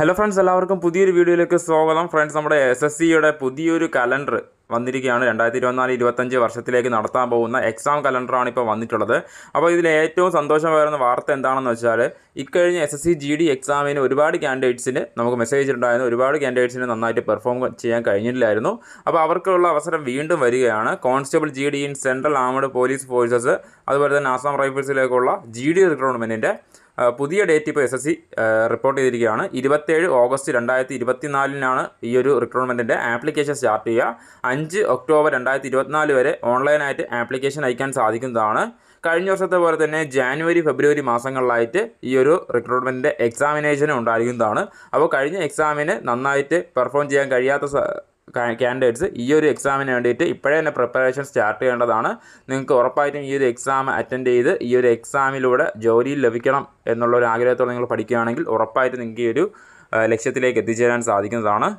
Hello friends എല്ലാവർക്കും പുതിയൊരു വീഡിയോയിലേക്ക് സ്വാഗതം. ഫ്രണ്ട്സ് നമ്മുടെ എസ് എസ് സിയുടെ പുതിയൊരു കലണ്ടർ വന്നിരിക്കുകയാണ്. രണ്ടായിരത്തി ഇരുപത്തിനാല് ഇരുപത്തഞ്ച് വർഷത്തിലേക്ക് നടത്താൻ പോകുന്ന എക്സാം കലണ്ടറാണ് ഇപ്പോൾ വന്നിട്ടുള്ളത്. അപ്പോൾ ഇതിൽ ഏറ്റവും സന്തോഷം വരുന്ന വാർത്ത എന്താണെന്ന് വെച്ചാൽ ഇക്കഴിഞ്ഞ S S C G D എക്സാമിന് ഒരുപാട് ക്യാൻഡിഡേറ്റ്സിന് നമുക്ക് മെസ്സേജ് ഉണ്ടായിരുന്നു ഒരുപാട് ക്യാൻഡിഡേറ്റ്സിന് നന്നായിട്ട് പെർഫോം ചെയ്യാൻ കഴിഞ്ഞിട്ടില്ലായിരുന്നു. അപ്പോൾ അവർക്കുള്ള അവസരം വീണ്ടും വരികയാണ്. Constable G D in central armed police forces അതുപോലെ തന്നെ ആസാം റൈഫിൾസിലേക്കുള്ള ജി ഡി റിക്രൂട്ട്മെന്റിന്റെ പുതിയ ഡേറ്റ് ഇപ്പോൾ എസ് എസ് സി റിപ്പോർട്ട് ചെയ്തിരിക്കുകയാണ്. ഇരുപത്തേഴ് ഓഗസ്റ്റ് രണ്ടായിരത്തി ഇരുപത്തിനാലിനാണ് ഈ ഒരു റിക്രൂട്ട്മെന്റിന്റെ ആപ്ലിക്കേഷൻ സ്റ്റാർട്ട് ചെയ്യുക. അഞ്ച് ഒക്ടോബർ രണ്ടായിരത്തി ഇരുപത്തിനാല് വരെ ഓൺലൈനായിട്ട് ആപ്ലിക്കേഷൻ അയക്കാൻ സാധിക്കുന്നതാണ്. കഴിഞ്ഞ വർഷത്തെ പോലെ തന്നെ ജാനുവരി ഫെബ്രുവരി മാസങ്ങളിലായിട്ട് ഈ ഒരു റിക്രൂട്ട്മെന്റിന്റെ എക്സാമിനേഷനും ഉണ്ടായിരിക്കുന്നതാണ്. അപ്പോൾ കഴിഞ്ഞ എക്സാമിന് നന്നായിട്ട് പെർഫോം ചെയ്യാൻ കഴിയാത്ത കാൻഡിഡേറ്റ്സ് ഈ ഒരു എക്സാമിന് വേണ്ടിയിട്ട് ഇപ്പോഴേ തന്നെ പ്രിപ്പറേഷൻ സ്റ്റാർട്ട് ചെയ്യേണ്ടതാണ്. നിങ്ങൾക്ക് ഉറപ്പായിട്ടും ഈ ഒരു എക്സാം അറ്റൻഡ് ചെയ്ത് ഈ ഒരു എക്സാമിലൂടെ ജോലിയിൽ ലഭിക്കണം എന്നുള്ള ഒരു ആഗ്രഹത്തോടെ നിങ്ങൾ പഠിക്കുകയാണെങ്കിൽ ഉറപ്പായിട്ടും നിങ്ങൾക്ക് ഈ ഒരു ലക്ഷ്യത്തിലേക്ക് എത്തിച്ചേരാൻ സാധിക്കുന്നതാണ്.